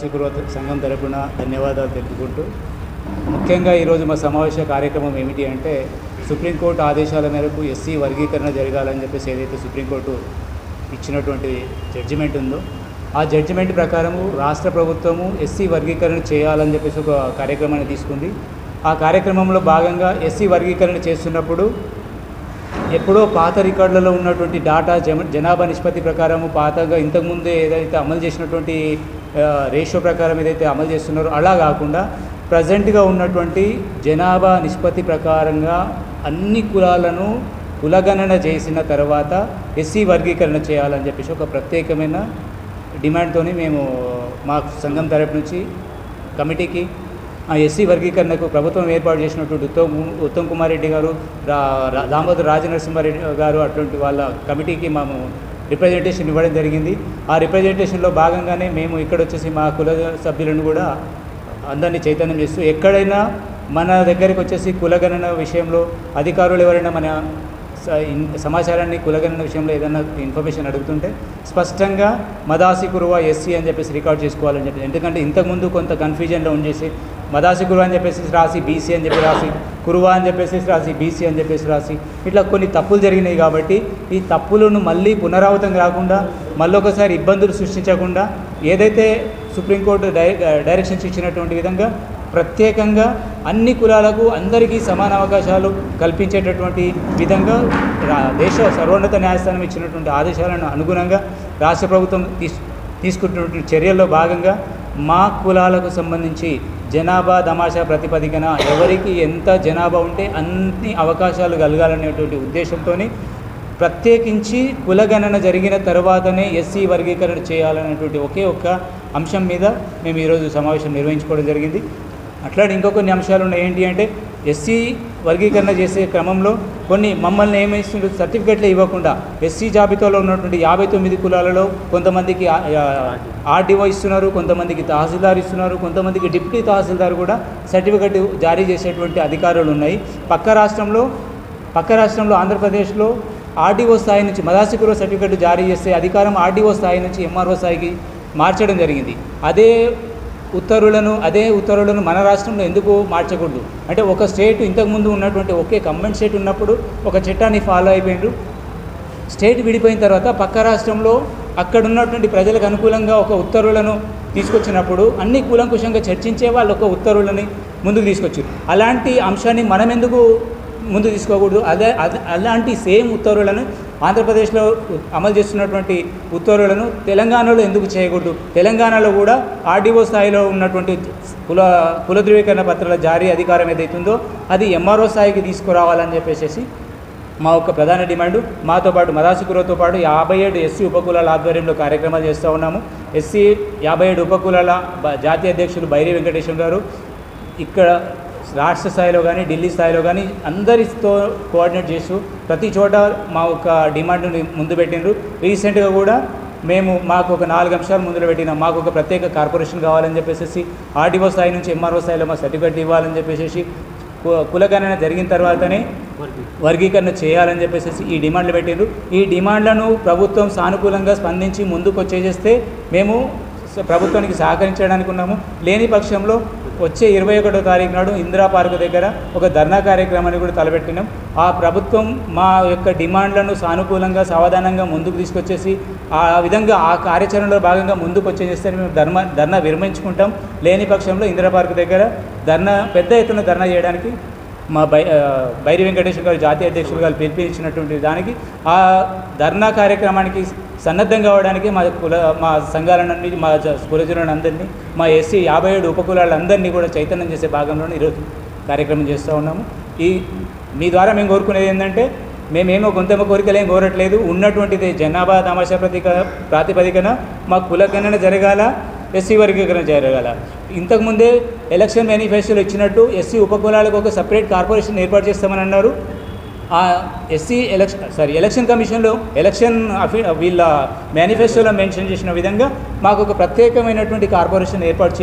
శికురు సంఘం తరపున ధన్యవాదాలు తెలుపుకుంటూ ముఖ్యంగా ఈరోజు మా సమావేశ కార్యక్రమం ఏమిటి అంటే సుప్రీంకోర్టు ఆదేశాల మేరకు ఎస్సీ వర్గీకరణ జరగాలని చెప్పేసి ఏదైతే సుప్రీంకోర్టు ఇచ్చినటువంటి జడ్జిమెంట్ ఉందో ఆ జడ్జిమెంట్ ప్రకారము రాష్ట్ర ప్రభుత్వము ఎస్సీ వర్గీకరణ చేయాలని చెప్పేసి ఒక కార్యక్రమాన్ని తీసుకుంది. ఆ కార్యక్రమంలో భాగంగా ఎస్సీ వర్గీకరణ చేస్తున్నప్పుడు ఎప్పుడో పాత రికార్డులలో ఉన్నటువంటి డాటా జమ జనాభా నిష్పత్తి ప్రకారము పాతగా ఇంతకుముందే ఏదైతే అమలు చేసినటువంటి రేషియో ప్రకారం ఏదైతే అమలు చేస్తున్నారో అలా కాకుండా ప్రజెంట్గా ఉన్నటువంటి జనాభా నిష్పత్తి ప్రకారంగా అన్ని కులాలను కులగణన చేసిన తర్వాత ఎస్సీ వర్గీకరణ చేయాలని చెప్పేసి ఒక ప్రత్యేకమైన డిమాండ్తోని మేము మా సంఘం తరపు నుంచి కమిటీకి ఆ ఎస్సీ వర్గీకరణకు ప్రభుత్వం ఏర్పాటు చేసినటువంటి ఉత్తమ్ ఉత్తమ్ కుమార్ రెడ్డి గారు రా రా- దామోదర్ రాజనరసింహారెడ్డి గారు అటువంటి వాళ్ళ కమిటీకి మేము రిప్రజెంటేషన్ ఇవ్వడం జరిగింది. ఆ రిప్రజెంటేషన్లో భాగంగానే మేము ఇక్కడ వచ్చేసి మా కుల సభ్యులను కూడా అందరినీ చైతన్యం చేస్తూ ఎక్కడైనా మన దగ్గరికి వచ్చేసి కులగణన విషయంలో అధికారులు ఎవరైనా మన సమాచారాన్ని కులగణన విషయంలో ఏదైనా ఇన్ఫర్మేషన్ అడుగుతుంటే స్పష్టంగా మదాసి కురువా ఎస్సీ అని చెప్పేసి రికార్డ్ చేసుకోవాలని చెప్పి ఎందుకంటే ఇంతకుముందు కొంత కన్ఫ్యూజన్లో ఉండేసి మదాసి గురువు అని చెప్పేసి రాసి బీసీ అని చెప్పి రాసి కురువ అని చెప్పేసి రాసి బీసీ అని చెప్పేసి రాసి ఇట్లా కొన్ని తప్పులు జరిగినాయి కాబట్టి ఈ తప్పులను మళ్ళీ పునరావృతం కాకుండా మళ్ళొకసారి ఇబ్బందులు సృష్టించకుండా ఏదైతే సుప్రీంకోర్టు డై డైరెక్షన్స్ ఇచ్చినటువంటి విధంగా ప్రత్యేకంగా అన్ని కులాలకు అందరికీ సమాన అవకాశాలు కల్పించేటటువంటి విధంగా రా- దేశ సర్వోన్నత న్యాయస్థానం ఇచ్చినటువంటి ఆదేశాలను అనుగుణంగా రాష్ట్ర ప్రభుత్వం తీసు తీసుకుంటున్నటువంటి చర్యల్లో భాగంగా మా కులాలకు సంబంధించి జనాభా తమాషా ప్రతిపదికన ఎవరికి ఎంత జనాభా ఉంటే అన్ని అవకాశాలు కలగాలనేటువంటి ఉద్దేశంతో ప్రత్యేకించి కులగణన జరిగిన తర్వాతనే ఎస్సీ వర్గీకరణ చేయాలనేటువంటి ఒకే ఒక్క అంశం మీద మేము ఈరోజు సమావేశం నిర్వహించుకోవడం జరిగింది. అట్లాంటి ఇంకో కొన్ని అంశాలు ఉన్నాయి ఏంటి అంటే ఎస్సీ వర్గీకరణ చేసే క్రమంలో కొన్ని మమ్మల్ని ఏమేస్తుంటే సర్టిఫికెట్లు ఇవ్వకుండా ఎస్సీ జాబితాలో ఉన్నటువంటి యాభై తొమ్మిది కులాలలో కొంతమందికి ఆర్డీఓ ఇస్తున్నారు కొంతమందికి తహసీల్దార్ ఇస్తున్నారు కొంతమందికి డిప్యూటీ తహసీల్దార్ కూడా సర్టిఫికెట్ జారీ చేసేటువంటి అధికారులు ఉన్నాయి. పక్క రాష్ట్రంలో పక్క రాష్ట్రంలో ఆంధ్రప్రదేశ్లో ఆర్డీఓ స్థాయి నుంచి మదాసికురో సర్టిఫికెట్ జారీ చేసే అధికారం ఆర్డీఓ స్థాయి నుంచి ఎంఆర్ఓ స్థాయికి మార్చడం జరిగింది. అదే ఉత్తర్వులను అదే ఉత్తర్వులను మన రాష్ట్రంలో ఎందుకు మార్చకూడదు? అంటే ఒక స్టేట్ ఇంతకుముందు ఉన్నటువంటి ఒకే కంబైన్ స్టేట్ ఉన్నప్పుడు ఒక చట్టాన్ని ఫాలో అయిపోయిండ్రు. స్టేట్ విడిపోయిన తర్వాత పక్క రాష్ట్రంలో అక్కడ ఉన్నటువంటి ప్రజలకు అనుకూలంగా ఒక ఉత్తర్వులను తీసుకొచ్చినప్పుడు అన్ని కూలంకుషంగా చర్చించే వాళ్ళు ఒక ఉత్తర్వులని ముందుకు తీసుకొచ్చారు అలాంటి అంశాన్ని మనం ఎందుకు ముందు తీసుకోకూడదు? అదే అదే అలాంటి సేమ్ ఉత్తర్వులను ఆంధ్రప్రదేశ్లో అమలు చేస్తున్నటువంటి ఉత్తర్వులను తెలంగాణలో ఎందుకు చేయకూడదు? తెలంగాణలో కూడా ఆర్డీఓ స్థాయిలో ఉన్నటువంటి కుల కుల ధృవీకరణ పత్రాల జారీ అధికారం ఏదైతుందో అది ఎంఆర్ఓ స్థాయికి తీసుకురావాలని చెప్పేసి మా యొక్క ప్రధాన డిమాండ్. మాతో పాటు మదాసుకులతో పాటు యాభై ఏడు ఎస్సీ ఉపకులాల ఆధ్వర్యంలో కార్యక్రమాలు చేస్తూ ఉన్నాము. ఎస్సీ యాభై ఏడు ఉపకులాల జాతీయ అధ్యక్షులు బైరి వెంకటేశ్వర గారు ఇక్కడ రాష్ట్ర స్థాయిలో కానీ ఢిల్లీ స్థాయిలో కానీ అందరితో కోఆర్డినేట్ చేస్తూ ప్రతి చోట మా యొక్క డిమాండ్ని ముందు పెట్టినారు రీసెంట్గా కూడా మేము మాకు ఒక నాలుగు అంశాలు ముందులో పెట్టినాం. మాకు ఒక ప్రత్యేక కార్పొరేషన్ కావాలని చెప్పేసి ఆర్డీఓ స్థాయి నుంచి ఎంఆర్ఓ స్థాయిలో మా సర్టిఫికేట్ ఇవ్వాలని చెప్పేసి కు- కులగణన జరిగిన తర్వాతనే వర్గీకరణ చేయాలని చెప్పేసి ఈ డిమాండ్లు పెట్టారు ఈ డిమాండ్లను ప్రభుత్వం సానుకూలంగా స్పందించి ముందుకు వచ్చేసేస్తే మేము ప్రభుత్వానికి సహకరించడానికి ఉన్నాము. లేని పక్షంలో వచ్చే ఇరవై ఒకటో తారీఖు నాడు ఇందిరా పార్కు దగ్గర ఒక ధర్నా కార్యక్రమాన్ని కూడా తలపెట్టినాం. ఆ ప్రభుత్వం మా యొక్క డిమాండ్లను సానుకూలంగా సావధానంగా ముందుకు తీసుకొచ్చేసి ఆ విధంగా ఆ కార్యాచరణలో భాగంగా ముందుకు వచ్చేస్తే మేము ధర్మ ధర్నా విరమించుకుంటాం. లేని పక్షంలో ఇందిరా పార్కు దగ్గర ధర్నా పెద్ద ఎత్తున ధర్నా చేయడానికి మా బై ఆ, బైరి వెంకటేశ్వర గారు జాతీయ అధ్యక్షులు గారు పిలిపించినటువంటి దానికి ఆ ధర్నా కార్యక్రమానికి సన్నద్ధం కావడానికి మా కుల మా సంఘాలన్నీ మా జ- అందరినీ మా ఎస్సీ యాభై ఏడు ఉపకులాలందరినీ కూడా చైతన్యం చేసే భాగంలోనే ఈరోజు కార్యక్రమం చేస్తూ ఉన్నాము. ఈ మీ ద్వారా మేము కోరుకునేది ఏంటంటే మేమేమో కొంతమ కోరికలు ఏం కోరట్లేదు. ఉన్నటువంటిది జనాభా తమాషా ప్రతిక ప్రాతిపదికన మా కులగణన జరగాల ఎస్సీ వర్గీకరణ జరగాల. ఇంతకుముందే ఎలక్షన్ మేనిఫెస్టోలో ఇచ్చినట్టు ఎస్సీ ఉపకులాలకు ఒక సపరేట్ కార్పొరేషన్ ఏర్పాటు చేస్తామని అన్నారు. ఆ ఎస్సీ ఎలక్షన్ సారీ ఎలక్షన్ కమిషన్లో ఎలక్షన్ అఫి వీళ్ళ మేనిఫెస్టోలో మెన్షన్ చేసిన విధంగా మాకు ఒక ప్రత్యేకమైనటువంటి కార్పొరేషన్ ఏర్పాటు చే